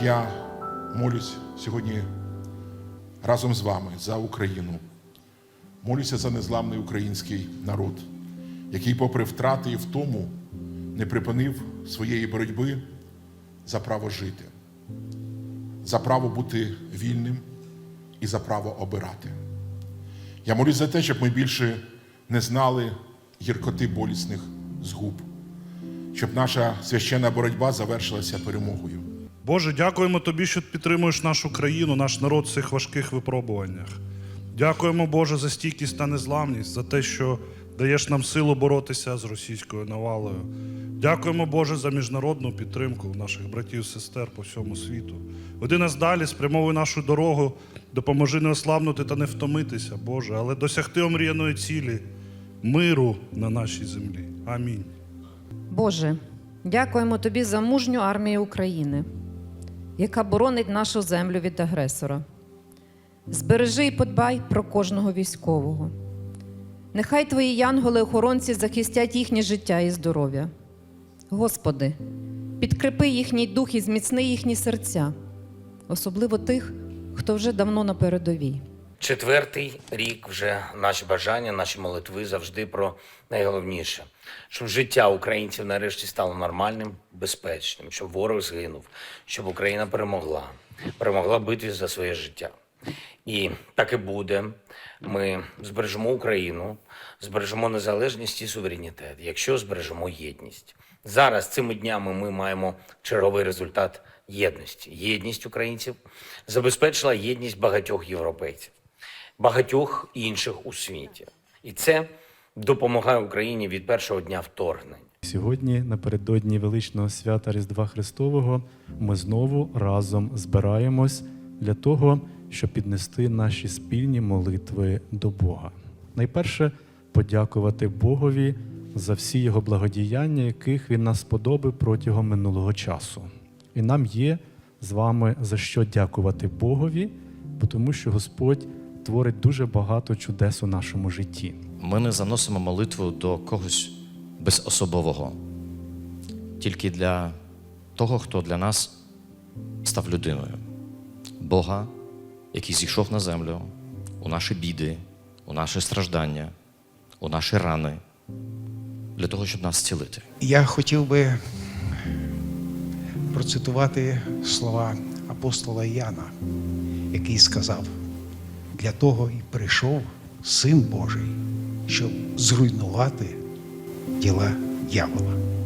Я молюсь сьогодні разом з вами за Україну. Молюся за незламний український народ, який, попри втрати і втому, не припинив своєї боротьби за право жити, за право бути вільним і за право обирати. Я молюсь за те, щоб ми більше не знали гіркоти болісних згуб, щоб наша священна боротьба завершилася перемогою. Боже, дякуємо Тобі, що підтримуєш нашу країну, наш народ в цих важких випробуваннях. Дякуємо, Боже, за стійкість та незламність, за те, що даєш нам силу боротися з російською навалою. Дякуємо, Боже, за міжнародну підтримку наших братів і сестер по всьому світу. Веди нас далі, спрямовуй нашу дорогу, допоможи не ослабнути та не втомитися, Боже, але досягти омріяної цілі, миру на нашій землі. Амінь. Боже, дякуємо Тобі за мужню армію України, яка боронить нашу землю від агресора. Збережи і подбай про кожного військового. Нехай Твої янголи-охоронці захистять їхнє життя і здоров'я. Господи, підкрепи їхній дух і зміцни їхні серця, особливо тих, хто вже давно на передовій. Четвертий рік вже наші бажання, наші молитви завжди про найголовніше, щоб життя українців нарешті стало нормальним, безпечним, щоб ворог згинув, щоб Україна перемогла, перемогла битві за своє життя. І так і буде. Ми збережемо Україну, збережемо незалежність і суверенітет, якщо збережемо єдність. Зараз цими днями ми маємо черговий результат єдності. Єдність українців забезпечила єдність багатьох європейців, багатьох інших у світі. І це допомагає Україні від першого дня вторгнення. Сьогодні, напередодні величного свята Різдва Христового, ми знову разом збираємось для того, щоб піднести наші спільні молитви до Бога. Найперше подякувати Богові за всі його благодіяння, яких він нас сподобав протягом минулого часу. І нам є з вами за що дякувати Богові, тому що Господь творить дуже багато чудес у нашому житті. Ми не заносимо молитву до когось безособового, тільки для того, хто для нас став людиною, Бога, який зійшов на землю у наші біди, у наші страждання, у наші рани, для того, щоб нас зцілити. Я хотів би процитувати слова апостола Яна, який сказав: для того і прийшов Син Божий, щоб зруйнувати діла дьявола.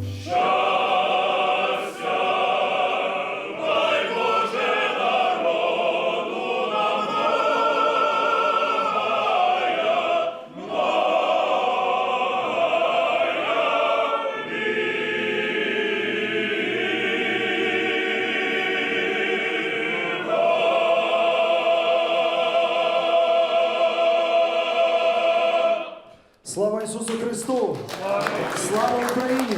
Слава Ісусу Христу! Слава Україні!